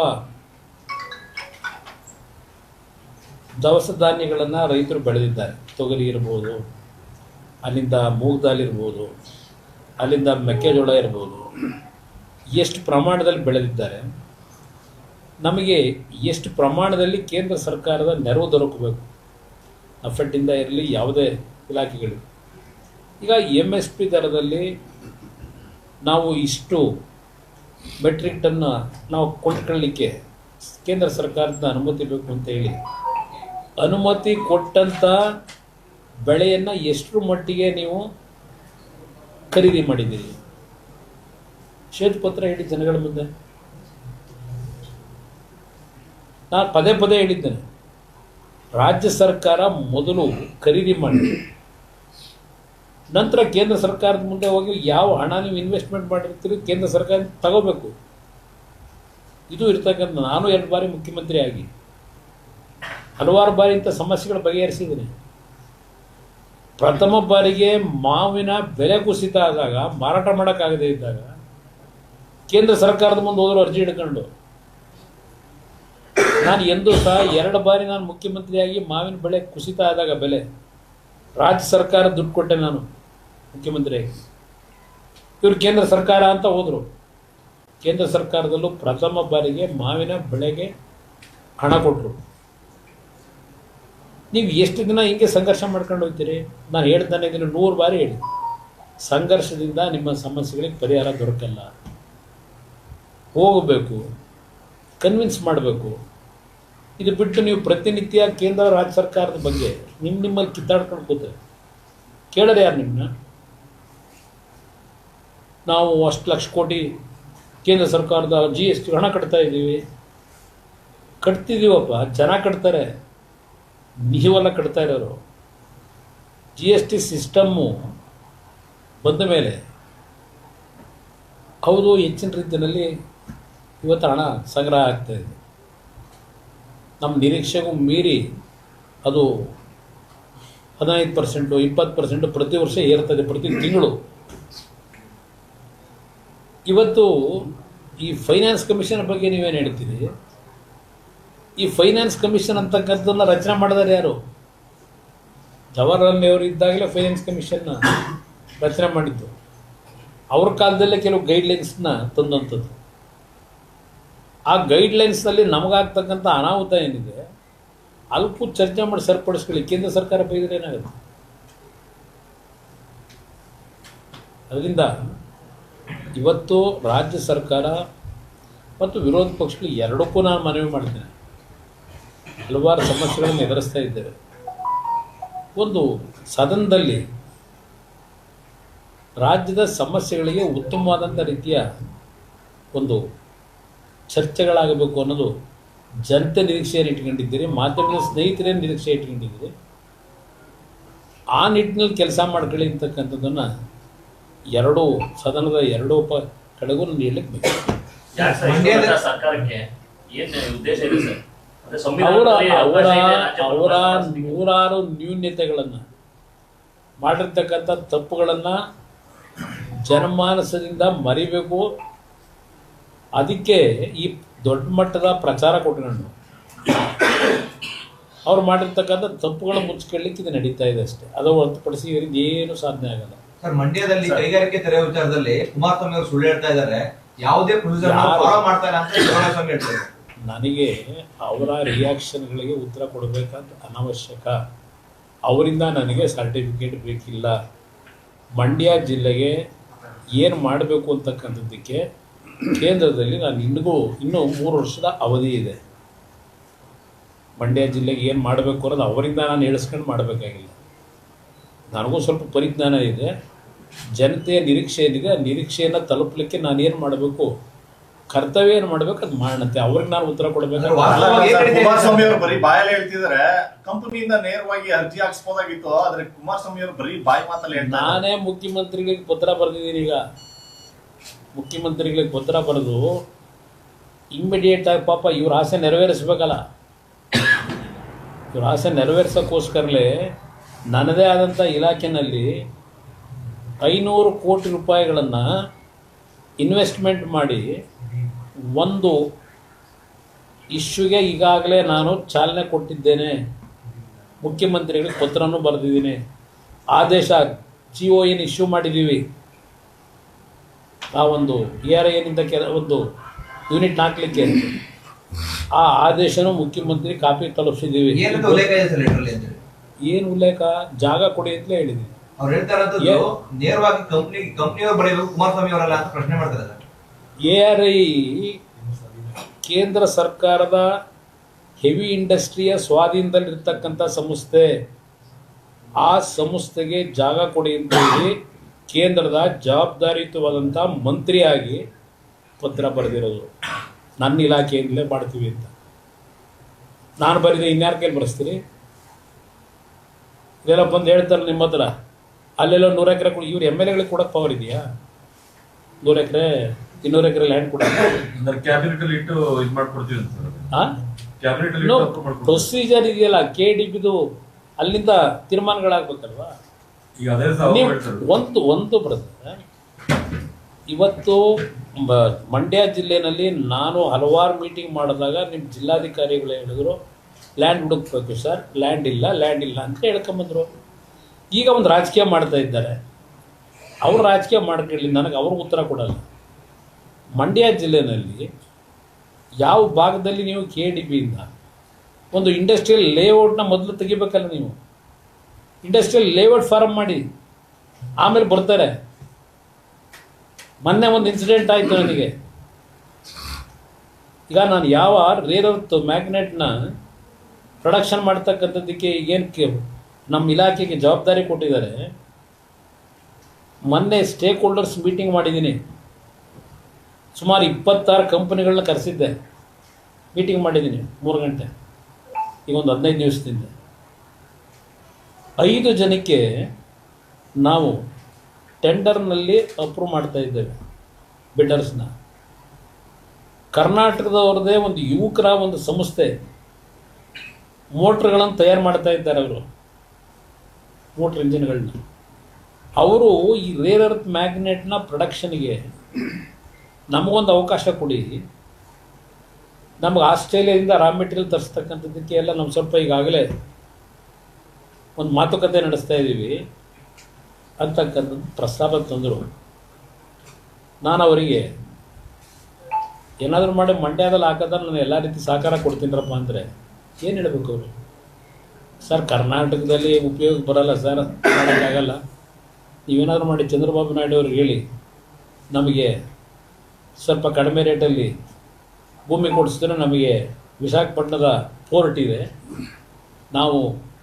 ದವಸ ಧಾನ್ಯಗಳನ್ನು ರೈತರು ಬೆಳೆದಿದ್ದಾರೆ. ತೊಗರಿ ಇರ್ಬೋದು, ಅಲ್ಲಿಂದ ಮೂಗ್ ದಾಲ್ ಇರ್ಬೋದು, ಅಲ್ಲಿಂದ ಮೆಕ್ಕೆಜೋಳ ಇರ್ಬೋದು ಎಷ್ಟು ಪ್ರಮಾಣದಲ್ಲಿ ಬೆಳೆದಿದ್ದಾರೆ, ನಮಗೆ ಎಷ್ಟು ಪ್ರಮಾಣದಲ್ಲಿ ಕೇಂದ್ರ ಸರ್ಕಾರದ ನೆರವು ದೊರಕಬೇಕು, ಅಫೆಟ್ಟಿಂದ ಇರಲಿ, ಯಾವುದೇ ಇಲಾಖೆಗಳು ಈಗ ಎಂ ಎಸ್ ಪಿ ದರದಲ್ಲಿ ನಾವು ಇಷ್ಟು ಮೆಟ್ರಿಕ್ ಟನ್ನು ನಾವು ಕೊಂಡ್ಕೊಳ್ಳಲಿಕ್ಕೆ ಕೇಂದ್ರ ಸರ್ಕಾರದ ಅನುಮತಿ ಬೇಕು ಅಂತ ಹೇಳಿ, ಅನುಮತಿ ಕೊಟ್ಟಂಥ ಬೆಳೆಯನ್ನು ಎಷ್ಟರ ಮಟ್ಟಿಗೆ ನೀವು ಖರೀದಿ ಮಾಡಿದ್ದೀರಿ? ಶ್ವೇತಪತ್ರ ಹೇಳಿ ಜನಗಳ ಮುಂದೆ. ನಾನು ಪದೇ ಪದೇ ಹೇಳಿದ್ದೇನೆ. ರಾಜ್ಯ ಸರ್ಕಾರ ಮೊದಲು ಖರೀದಿ ಮಾಡಿ, ನಂತರ ಕೇಂದ್ರ ಸರ್ಕಾರದ ಮುಂದೆ ಹೋಗಿ ಯಾವ ಹಣ ನೀವು ಇನ್ವೆಸ್ಟ್ಮೆಂಟ್ ಮಾಡಿರ್ತೀರಿ ಕೇಂದ್ರ ಸರ್ಕಾರ ತಗೋಬೇಕು. ಇದು ಇರ್ತಕ್ಕಂಥ ನಾನು ಎರಡು ಬಾರಿ ಮುಖ್ಯಮಂತ್ರಿ ಆಗಿ, ಹಲವಾರು ಬಾರಿ ಇಂಥ ಸಮಸ್ಯೆಗಳು ಬಗೆಹರಿಸಿದ್ದೀನಿ. ಪ್ರಥಮ ಬಾರಿಗೆ ಮಾವಿನ ಬೆಲೆ ಕುಸಿತ ಆದಾಗ, ಮಾರಾಟ ಮಾಡೋಕ್ಕಾಗದೇ ಇದ್ದಾಗ ಕೇಂದ್ರ ಸರ್ಕಾರದ ಮುಂದೆ ಹೋದ್ರು ಅರ್ಜಿ ಹಿಡ್ಕೊಂಡು. ನಾನು ಎಂದೂ ಸಹ ಎರಡು ಬಾರಿ ನಾನು ಮುಖ್ಯಮಂತ್ರಿಯಾಗಿ ಮಾವಿನ ಬೆಳೆ ಕುಸಿತ ಆದಾಗ ಬೆಲೆ. ರಾಜ್ಯ ಸರ್ಕಾರ ದುಡ್ಡು ಕೊಟ್ಟೆ ನಾನು ಮುಖ್ಯಮಂತ್ರಿಯಾಗಿ. ಇವರು ಕೇಂದ್ರ ಸರ್ಕಾರ ಅಂತ ಹೋದರು. ಕೇಂದ್ರ ಸರ್ಕಾರದಲ್ಲೂ ಪ್ರಥಮ ಬಾರಿಗೆ ಮಾವಿನ ಬೆಳೆಗೆ ಹಣ ಕೊಟ್ಟರು ನೀವು ಎಷ್ಟು ದಿನ ಹಿಂಗೆ ಸಂಘರ್ಷ ಮಾಡ್ಕೊಂಡು ಹೋಗ್ತೀರಿ? ನಾನು ಹೇಳ್ತಾನೆ ಇದನ್ನು ನೂರು ಬಾರಿ ಹೇಳಿ ಸಂಘರ್ಷದಿಂದ ನಿಮ್ಮ ಸಮಸ್ಯೆಗಳಿಗೆ ಪರಿಹಾರ ದೊರಕಲ್ಲ. ಹೋಗಬೇಕು ಕನ್ವಿನ್ಸ್ ಮಾಡಬೇಕು. ಇದು ಬಿಟ್ಟು ನೀವು ಪ್ರತಿನಿತ್ಯ ಕೇಂದ್ರ ರಾಜ್ಯ ಸರ್ಕಾರದ ಬಗ್ಗೆ ನಿಮ್ಮ ನಿಮ್ಮಲ್ಲಿ ಕಿತ್ತಾಡ್ಕೊಂಡು ಕೂತೆ ಕೇಳೋದು ಯಾರು ನಿಮ್ಮನ್ನ ನಾವು ಅಷ್ಟು ಲಕ್ಷ ಕೋಟಿ ಕೇಂದ್ರ ಸರ್ಕಾರದ ಜಿ ಎಸ್ ಟಿ ಹಣ ಕಟ್ತಾ ಇದ್ದೀವಿ. ಕಟ್ತಿದ್ದೀವಪ್ಪ, ಜನ ಕಟ್ತಾರೆ. ನೀವೆಲ್ಲ ಕಟ್ತಾ ಇರೋರು. ಜಿ ಎಸ್ ಟಿ ಸಿಸ್ಟಮ್ಮು ಬಂದ ಮೇಲೆ, ಹೌದು, ಹೆಚ್ಚಿನ ರೀತಿಯಲ್ಲಿ ಇವತ್ತು ಹಣ ಸಂಗ್ರಹ ಆಗ್ತಾ ಇದೆ. ನಮ್ಮ ನಿರೀಕ್ಷೆಗೂ ಮೀರಿ ಅದು ಹದಿನೈದು ಪರ್ಸೆಂಟು, ಇಪ್ಪತ್ತು ಪರ್ಸೆಂಟು ಪ್ರತಿ ವರ್ಷ ಏರ್ತದೆ, ಪ್ರತಿ ತಿಂಗಳು. ಇವತ್ತು ಈ ಫೈನಾನ್ಸ್ ಕಮಿಷನ್ ಬಗ್ಗೆ ನೀವೇನು ಹೇಳ್ತೀರಿ? ಈ ಫೈನಾನ್ಸ್ ಕಮಿಷನ್ ಅಂತಕ್ಕಂಥದ್ದನ್ನ ರಚನೆ ಮಾಡಿದಾರೆ ಯಾರು? ಜವಾಹರ್ಲಾಲ್ ನೆಹರು ಇದ್ದಾಗಲೇ ಫೈನಾನ್ಸ್ ಕಮಿಷನ್ನ ರಚನೆ ಮಾಡಿದ್ದು. ಅವ್ರ ಕಾಲದಲ್ಲೇ ಕೆಲವು ಗೈಡ್ಲೈನ್ಸ್ನ ತಂದಂಥದ್ದು. ಆ ಗೈಡ್ಲೈನ್ಸ್ನಲ್ಲಿ ನಮಗಾಗ್ತಕ್ಕಂಥ ಅನಾಹುತ ಏನಿದೆ, ಅಲ್ಪ ಚರ್ಚೆ ಮಾಡಿ ಸರಿಪಡಿಸ್ಕೊಳ್ಳಿ. ಕೇಂದ್ರ ಸರ್ಕಾರ ಬೈದರೆ ಏನಾಗುತ್ತೆ? ಅದರಿಂದ ಇವತ್ತು ರಾಜ್ಯ ಸರ್ಕಾರ ಮತ್ತು ವಿರೋಧ ಪಕ್ಷಗಳು ಎರಡಕ್ಕೂ ನಾನು ಮನವಿ ಮಾಡ್ತೇನೆ. ಹಲವಾರು ಸಮಸ್ಯೆಗಳನ್ನು ಎದುರಿಸ್ತಾ ಇದ್ದೇವೆ. ಒಂದು, ಸದನದಲ್ಲಿ ರಾಜ್ಯದ ಸಮಸ್ಯೆಗಳಿಗೆ ಉತ್ತಮವಾದಂಥ ರೀತಿಯ ಒಂದು ಚರ್ಚೆಗಳಾಗಬೇಕು ಅನ್ನೋದು ಜನತೆ ನಿರೀಕ್ಷೆಯನ್ನು ಇಟ್ಕೊಂಡಿದ್ದೀರಿ ಮಾಧ್ಯಮದ ಸ್ನೇಹಿತರೇ ನಿರೀಕ್ಷೆ ಇಟ್ಕೊಂಡಿದ್ದೀರಿ. ಆ ನಿಟ್ಟಿನಲ್ಲಿ ಕೆಲಸ ಮಾಡ್ಕೊಳ್ಳಿ ಅಂತಕ್ಕಂಥದ್ದನ್ನು ಎರಡೂ ಸದನದ ಎರಡೂ ಪ ಕಡೆಗೂ ನಾನು ಹೇಳಕ್ ಬೇಕು ಸರ್ಕಾರಕ್ಕೆ ಉದ್ದೇಶ ಇದೆ ಸರ್? ಅಂದ್ರೆ ಅವರ ಅವರ ಅವರ ನೂರಾರು ನ್ಯೂನ್ಯತೆಗಳನ್ನು ಮಾಡಿರ್ತಕ್ಕಂಥ ತಪ್ಪುಗಳನ್ನು ಜನಮಾನಸದಿಂದ ಮರಿಬೇಕು ಅದಕ್ಕೆ ಈ ದೊಡ್ಡ ಮಟ್ಟದ ಪ್ರಚಾರ ಕೊಟ್ಕೊಂಡು ಅವ್ರು ಮಾಡಿರ್ತಕ್ಕಂಥ ತಪ್ಪುಗಳ ಮುಚ್ಕೊಳ್ಳಿಕ್ಕೆ ಇದು ನಡೀತಾ ಇದೆ ಅಷ್ಟೇ. ಅದು ಹೊರತುಪಡಿಸಿ ಇವರಿಗೆ ಏನು ಸಾಧನೆ ಆಗಲ್ಲ. ಸರ್ ಮಂಡ್ಯದಲ್ಲಿ ಕೈಗಾರಿಕೆ ತೆರೆಯುವ ವಿಚಾರದಲ್ಲಿ ಕುಮಾರಸ್ವಾಮಿ ಅವರು ಸುಳ್ಳು ಹೇಳ್ತಾ ಇದ್ದಾರೆ. ಯಾವುದೇ ಮಾಡ್ತಾರೆ ಅಂತ ಕುಮಾರಸ್ವಾಮಿ ಹೇಳ್ತಾರೆ. ನನಗೆ ಅವರ ರಿಯಾಕ್ಷನ್ಗಳಿಗೆ ಉತ್ತರ ಕೊಡಬೇಕಂತ ಅನವಶ್ಯಕ. ಅವರಿಂದ ನನಗೆ ಸರ್ಟಿಫಿಕೇಟ್ ಬೇಕಿಲ್ಲ. ಮಂಡ್ಯ ಜಿಲ್ಲೆಗೆ ಏನು ಮಾಡಬೇಕು ಅಂತಕ್ಕಂಥದ್ದಕ್ಕೆ ಕೇಂದ್ರದಲ್ಲಿ ನಾನು ಇಂದಿಗೂ ಇನ್ನೂ ಮೂರು ವರ್ಷದ ಅವಧಿ ಇದೆ. ಮಂಡ್ಯ ಜಿಲ್ಲೆಗೆ ಏನು ಮಾಡಬೇಕು ಅನ್ನೋದು ಅವರಿಂದ ನಾನು ಹೇಳಿಸ್ಕೊಂಡು ಮಾಡಬೇಕಾಗಿಲ್ಲ. ನನಗೂ ಸ್ವಲ್ಪ ಪರಿಜ್ಞಾನ ಇದೆ. ಜನತೆಯ ನಿರೀಕ್ಷೆ ಏನಿದೆ ಆ ನಿರೀಕ್ಷೆಯನ್ನು ತಲುಪಲಿಕ್ಕೆ ನಾನೇನು ಮಾಡಬೇಕು? ಕರ್ತವ್ಯ ಏನು ಮಾಡಬೇಕು? ಅದು ಮಾಡಣಂತೆ ಅವ್ರಿಗೆ ನಾನು ಉತ್ತರ ಕೊಡಬೇಕು ಏನ್ ಬರೀ ಬಾಯಲ್ಲಿ ಹೇಳ್ತಿದ್ರೆ ಕಂಪನಿಯಿಂದ ನೇರವಾಗಿ ಅರ್ಜಿ ಹಾಕ್ಸ್ಬೋದಾಗಿತ್ತು ಆದ್ರೆ ಕುಮಾರಸ್ವಾಮಿ ಅವರು ಬರೀ ಬಾಯಿ ಮಾತಲ್ಲಿ ನಾನೇ ಮುಖ್ಯಮಂತ್ರಿಗಳಿಗೆ ಪತ್ರ ಬರೆದಿದ್ದೀನಿ ಈಗ. ಮುಖ್ಯಮಂತ್ರಿಗಳಿಗೆ ಪತ್ರ ಬರೆದು ಇಮ್ಮಿಡಿಯೇಟ್ ಆಗಿ ಪಾಪ ಇವ್ರ ಆಸೆ ನೆರವೇರಿಸ್ಬೇಕಲ್ಲ. ಇವ್ರ ಆಸೆ ನೆರವೇರ್ಸೋಕ್ಕೋಸ್ಕರಲೇ ನನ್ನದೇ ಆದಂಥ ಇಲಾಖೆಯಲ್ಲಿ ಐನೂರು ಕೋಟಿ ರೂಪಾಯಿಗಳನ್ನು ಇನ್ವೆಸ್ಟ್ಮೆಂಟ್ ಮಾಡಿ ಒಂದು ಇಶ್ಯೂಗೆ ಈಗಾಗಲೇ ನಾನು ಚಾಲನೆ ಕೊಟ್ಟಿದ್ದೇನೆ. ಮುಖ್ಯಮಂತ್ರಿಗಳಿಗೆ ಪತ್ರನೂ ಬರೆದಿದ್ದೀನಿ. ಆದೇಶ ಜಿ ಒ ಏನು ಇಶ್ಯೂ ಮಾಡಿದ್ದೀವಿ. ಆ ಒಂದು ಎ ಆರ್ ಐನಿಂದ ಕೆಲ ಒಂದು ಯೂನಿಟ್ ಹಾಕ್ಲಿಕ್ಕೆ ಆ ಆದೇಶನೂ ಮುಖ್ಯಮಂತ್ರಿ ಕಾಪಿ ತಲುಪಿಸಿದ್ದೀವಿ ಏನು ಉಲ್ಲೇಖ? ಜಾಗ ಕೊಡಿ ಅಂತಲೇ ಹೇಳಿದ್ವಿ. ಅವ್ರು ಹೇಳ್ತಾ ಇರೋದು ನೇರವಾಗಿ ಕಂಪ್ನಿ ಕಂಪ್ನಿಯವರು ಬರೀಬೇಕು ಕುಮಾರಸ್ವಾಮಿ ಅವರಲ್ಲ ಅಂತ ಪ್ರಶ್ನೆ ಮಾಡ್ತಾರೆ ಎ ಆರ್ ಐ ಕೇಂದ್ರ ಸರ್ಕಾರದ ಹೆವಿ ಇಂಡಸ್ಟ್ರಿಯ ಸ್ವಾಧೀನದಲ್ಲಿರ್ತಕ್ಕಂಥ ಸಂಸ್ಥೆ. ಆ ಸಂಸ್ಥೆಗೆ ಜಾಗ ಕೊಡಿ ಅಂತ ಹೇಳಿ ಕೇಂದ್ರದ ಜವಾಬ್ದಾರಿಯುತವಾದಂಥ ಮಂತ್ರಿಯಾಗಿ ಪತ್ರ ಬರೆದಿರೋದು. ನನ್ನ ಇಲಾಖೆಯಿಂದಲೇ ಮಾಡ್ತೀವಿ ಅಂತ. ನಾನು ಬರೆದೆ ಇನ್ಯಾರ ಕೈಲಿ ಬರೆಸ್ತೀರಿ ಇದೆಲ್ಲ ಬಂದು ಹೇಳ್ತಾರೆ ನಿಮ್ಮ ಹತ್ರ. ಅಲ್ಲೆಲ್ಲ ನೂರು ಎಕರೆ ಕೊಡಿ ಇವ್ರು ಎಂ ಎಲ್ ಎಗಳಿಗೆ ಕೊಡೋಕೆ ಪವರ್ ಇದೆಯಾ? ನೂರು ಎಕರೆ ಇನ್ನೂರು ಎಕರೆ ಲ್ಯಾಂಡ್ ಕೊಡ ಕ್ಯಾಬಿನೆಟ್ ಅಲ್ಲಿ ಇಟ್ಟು ಇದು ಮಾಡ್ಕೊಡ್ತೀವಿ ಅಂತ ಪ್ರೊಸೀಜರ್ ಇದೆಯಲ್ಲ ಕೆ ಡಿ ಬಿದು ಅಲ್ಲಿಂದ ತೀರ್ಮಾನಗಳಾಗ್ಬೇಕಲ್ವಾ? ನೀವು. ಒಂದು ಒಂದು ಬ್ರದರ್ ಇವತ್ತು ಮಂಡ್ಯ ಜಿಲ್ಲೆನಲ್ಲಿ ನಾನು ಹಲವಾರು ಮೀಟಿಂಗ್ ಮಾಡಿದಾಗ ನಿಮ್ಮ ಜಿಲ್ಲಾಧಿಕಾರಿಗಳು ಹೇಳಿದ್ರು ಲ್ಯಾಂಡ್ ಹುಡುಕ್ಬೇಕು ಸರ್ ಲ್ಯಾಂಡ್ ಇಲ್ಲ ಲ್ಯಾಂಡ್ ಇಲ್ಲ ಅಂತ ಹೇಳ್ಕೊಂಬಂದ್ರು. ಈಗ ಒಂದು ರಾಜಕೀಯ ಮಾಡ್ತಾ ಇದ್ದಾರೆ. ಅವ್ರು ರಾಜಕೀಯ ಮಾಡ್ಕೊಳ್ಳಿ ನನಗೆ ಅವ್ರಿಗೆ ಉತ್ತರ ಕೊಡಲ್ಲ. ಮಂಡ್ಯ ಜಿಲ್ಲೆನಲ್ಲಿ ಯಾವ ಭಾಗದಲ್ಲಿ ನೀವು ಕೆ ಡಿ ಬಿಯಿಂದ ಒಂದು ಇಂಡಸ್ಟ್ರಿಯಲ್ ಲೇಔಟ್ನ ಮೊದಲು ತೆಗಿಬೇಕಲ್ಲ ನೀವು? ಇಂಡಸ್ಟ್ರಿಯಲ್ ಲೇಔಟ್ ಫಾರ್ಮ್ ಮಾಡಿ. ಆಮೇಲೆ ಬರ್ತಾರೆ. ಮೊನ್ನೆ ಒಂದು ಇನ್ಸಿಡೆಂಟ್ ಆಯಿತು ನನಗೆ. ಈಗ ನಾನು ಯಾವ ರೇರ್ ಅರ್ತ್ ಮ್ಯಾಗ್ನೆಟ್ನ ಪ್ರೊಡಕ್ಷನ್ ಮಾಡ್ತಕ್ಕಂಥದ್ದಕ್ಕೆ ಏನು ನಮ್ಮ ಇಲಾಖೆಗೆ ಜವಾಬ್ದಾರಿ ಕೊಟ್ಟಿದ್ದಾರೆ. ಮೊನ್ನೆ ಸ್ಟೇಕ್ ಹೋಲ್ಡರ್ಸ್ ಮೀಟಿಂಗ್ ಮಾಡಿದ್ದೀನಿ. ಸುಮಾರು ಇಪ್ಪತ್ತಾರು ಕಂಪನಿಗಳನ್ನ ಕರೆಸಿದ್ದೆ. ಮೀಟಿಂಗ್ ಮಾಡಿದ್ದೀನಿ ಮೂರು ಗಂಟೆ. ಈಗ ಒಂದು ಹದಿನೈದು ದಿವಸದಿಂದ ಐದು ಜನಕ್ಕೆ ನಾವು ಟೆಂಡರ್ನಲ್ಲಿ ಅಪ್ರೂವ್ ಮಾಡ್ತಾ ಇದ್ದೇವೆ ಬಿಲ್ಡರ್ಸ್ನ. ಕರ್ನಾಟಕದವ್ರದ್ದೇ ಒಂದು ಯುವಕರ ಒಂದು ಸಂಸ್ಥೆ. ಮೋಟ್ರ್ಗಳನ್ನು ತಯಾರು ಮಾಡ್ತಾ ಇದ್ದಾರೆ ಅವರು. ಮೋಟ್ರ್ ಇಂಜಿನ್ಗಳನ್ನ. ಅವರು ಈ ರೇರ್ ಅರ್ತ್ ಮ್ಯಾಗ್ನೆಟ್ನ ಪ್ರೊಡಕ್ಷನ್ಗೆ ನಮಗೊಂದು ಅವಕಾಶ ಕೊಡಿ. ನಮಗೆ ಆಸ್ಟ್ರೇಲಿಯಾದಿಂದ ರಾ ಮೆಟೀರಿಯಲ್ ತರಿಸ್ತಕ್ಕಂಥದ್ದಕ್ಕೆ ಎಲ್ಲ ನಮ್ಗೆ ಸ್ವಲ್ಪ ಈಗಾಗಲೇ ಒಂದು ಮಾತುಕತೆ ನಡೆಸ್ತಾ ಇದ್ದೀವಿ ಅಂತಕ್ಕಂಥದ್ದು ಪ್ರಸ್ತಾಪ ತಂದರು. ನಾನು ಅವರಿಗೆ, ಏನಾದರೂ ಮಾಡಿ ಮಂಡ್ಯದಲ್ಲಿ ಹಾಕೋದ್ರೆ ನಾನು ಎಲ್ಲ ರೀತಿ ಸಹಕಾರ ಕೊಡ್ತೀನಿರಪ್ಪ ಅಂದರೆ ಏನು ಹೇಳಬೇಕು ಅವರು? ಸರ್, ಕರ್ನಾಟಕದಲ್ಲಿ ಉಪಯೋಗ ಬರಲ್ಲ ಸರ್, ಮಾಡೋಕ್ಕಾಗಲ್ಲ. ನೀವೇನಾದರೂ ಮಾಡಿ ಚಂದ್ರಬಾಬು ನಾಯ್ಡು ಅವ್ರಿಗೆ ಹೇಳಿ, ನಮಗೆ ಸ್ವಲ್ಪ ಕಡಿಮೆ ರೇಟಲ್ಲಿ ಭೂಮಿ ಕೊಡಿಸಿದ್ರೆ ನಮಗೆ ವಿಶಾಖಪಟ್ಟಣದ ಪೋರ್ಟ್ ಇದೆ. ನಾವು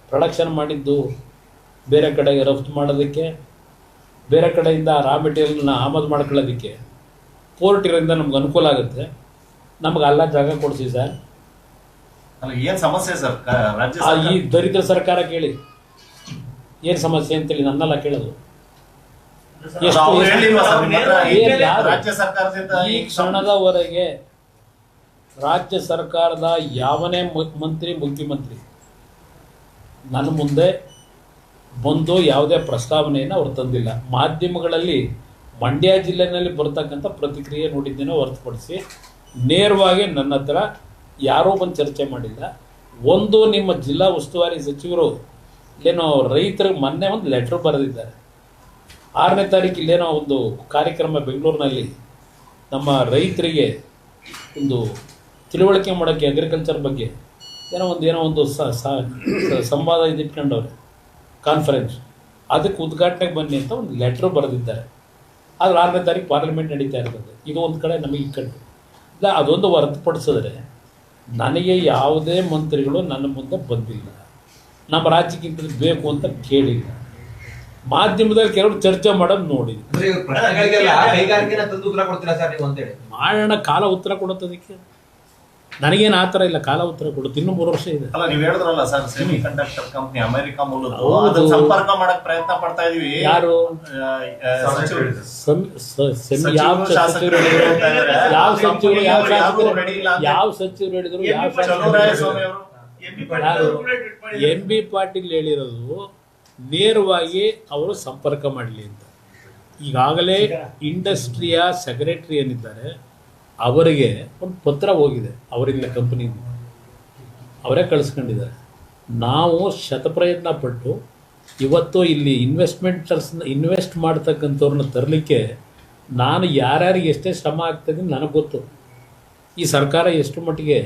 ಪ್ರೊಡಕ್ಷನ್ ಮಾಡಿದ್ದು ಬೇರೆ ಕಡೆಗೆ ರಫ್ತು ಮಾಡೋದಕ್ಕೆ ಬೇರೆ ಕಡೆಯಿಂದ ರಾ ಮೆಟೀರಿಯಲ್ನ ಆಮದು ಮಾಡ್ಕೊಳ್ಳೋದಕ್ಕೆ ಪೋರ್ಟ್ ಇರೋದ್ರಿಂದ ನಮ್ಗೆ ಅನುಕೂಲ ಆಗುತ್ತೆ. ನಮ್ಗೆ ಅಲ್ಲ ಜಾಗ ಕೊಡಿಸಿ ಸರ್. ಏನು ಏನ್ ಸಮಸ್ಯೆ ಸರ್? ರಾಜ್ಯ ಆ ಈ ದರಿದ್ರ ಸರ್ಕಾರ ಕೇಳಿ. ಏನು ಸಮಸ್ಯೆ ಅಂತೇಳಿ ನನ್ನೆಲ್ಲ ಕೇಳೋದು. ಈ ಕ್ಷಣದವರೆಗೆ ರಾಜ್ಯ ಸರ್ಕಾರದ ಯಾವನೇ ಮಂತ್ರಿ ಮುಖ್ಯಮಂತ್ರಿ ನನ್ನ ಮುಂದೆ ಬಂದು ಯಾವುದೇ ಪ್ರಸ್ತಾವನೆಯನ್ನು ಅವರು ತಂದಿಲ್ಲ. ಮಾಧ್ಯಮಗಳಲ್ಲಿ ಮಂಡ್ಯ ಜಿಲ್ಲೆನಲ್ಲಿ ಬರ್ತಕ್ಕಂಥ ಪ್ರತಿಕ್ರಿಯೆ ನೋಡಿದ್ದೇನೆ ಹೊರತುಪಡಿಸಿ ನೇರವಾಗಿ ನನ್ನ ಹತ್ರ ಯಾರೂ ಬಂದು ಚರ್ಚೆ ಮಾಡಿಲ್ಲ. ಒಂದು ನಿಮ್ಮ ಜಿಲ್ಲಾ ಉಸ್ತುವಾರಿ ಸಚಿವರು ಏನೋ ರೈತರಿಗೆ ಮೊನ್ನೆ ಒಂದು ಲೆಟ್ರ್ ಬರೆದಿದ್ದಾರೆ. ಆರನೇ ತಾರೀಕು ಇಲ್ಲೇನೋ ಒಂದು ಕಾರ್ಯಕ್ರಮ ಬೆಂಗಳೂರಿನಲ್ಲಿ ನಮ್ಮ ರೈತರಿಗೆ ಒಂದು ತಿಳುವಳಿಕೆ ಮಾಡೋಕ್ಕೆ ಅಗ್ರಿಕಲ್ಚರ್ ಬಗ್ಗೆ ಏನೋ ಒಂದು ಏನೋ ಒಂದು ಸಂವಾದ ಇದಿಟ್ಕೊಂಡವ್ರೆ ಕಾನ್ಫರೆನ್ಸ್ ಅದಕ್ಕೆ ಉದ್ಘಾಟನೆಗೆ ಬನ್ನಿ ಅಂತ ಒಂದು ಲೆಟ್ರ್ ಬರೆದಿದ್ದಾರೆ. ಆದರೆ ಆರನೇ ತಾರೀಕು ಪಾರ್ಲಿಮೆಂಟ್ ನಡೀತಾ ಇರ್ತದೆ. ಇದು ಒಂದು ಕಡೆ ನಮಗೆ ಇಕ್ಕಟ್ಟು ಇಲ್ಲ ಅದೊಂದು ಹೊರತುಪಡಿಸಿದ್ರೆ ನನಗೆ ಯಾವುದೇ ಮಂತ್ರಿಗಳು ನನ್ನ ಮುಂದೆ ಬಂದಿಲ್ಲ. ನಮ್ಮ ರಾಜ್ಯಕ್ಕಿಂತ ಬೇಕು ಅಂತ ಕೇಳಿಲ್ಲ. ಮಾಧ್ಯಮದಲ್ಲಿ ಕೆಲವರು ಚರ್ಚೆ ಮಾಡೋದು ನೋಡಿ ಮಾಡೋಣ ಕಾಲ ಉತ್ತರ ಕೊಡುತ್ತದಕ್ಕೆ ನನಗೇನು ಆ ಥರ ಇಲ್ಲ ಕಾಲ ಉತ್ತರ ಕೊಡುತ್ತೆ ಇನ್ನೂ ಮೂರು ವರ್ಷ ಇದೆ. ಅಲ್ಲ ನೀವು ಹೇಳಿದ್ರಲ್ಲ sir semiconductor company America ಮೂಲದ್ದು ಅದನ್ನ ಸಂಪರ್ಕ ಮಾಡಕ್ ಪ್ರಯತ್ನ ಪಡ್ತಾ ಇದೀವಿ. ಯಾರು? ಯಾವ ಸಚಿವರು ಹೇಳಿದ್ರು? ಯಾವ ಸಚಿವರು ಯಾವ. ಯಾವ ಸಚಿವರು ಹೇಳಿದ್ರು ಯಾವ ಎಂ ಬಿ ಪಾಟೀಲ್ ಹೇಳಿರೋದು ನೇರವಾಗಿ ಅವರು ಸಂಪರ್ಕ ಮಾಡಲಿ ಅಂತ. ಈಗಾಗಲೇ ಇಂಡಸ್ಟ್ರಿಯ ಸೆಕ್ರೆಟರಿ ಏನಿದ್ದಾರೆ ಅವರಿಗೆ ಒಂದು ಪತ್ರ ಹೋಗಿದೆ, ಅವರಿಂದ ಕಂಪ್ನಿಯಿಂದ ಅವರೇ ಕಳಿಸ್ಕೊಂಡಿದ್ದಾರೆ. ನಾವು ಶತಪ್ರಯತ್ನ ಪಟ್ಟು ಇವತ್ತು ಇಲ್ಲಿ ಇನ್ವೆಸ್ಟ್ಮೆಂಟರ್ಸ್ನ ಇನ್ವೆಸ್ಟ್ ಮಾಡ್ತಕ್ಕಂಥವ್ರನ್ನ ತರಲಿಕ್ಕೆ ನಾನು ಯಾರ್ಯಾರಿಗೆ ಎಷ್ಟೇ ಶ್ರಮ ಆಗ್ತದೆ ನನಗೆ ಗೊತ್ತು. ಈ ಸರ್ಕಾರ ಎಷ್ಟು ಮಟ್ಟಿಗೆ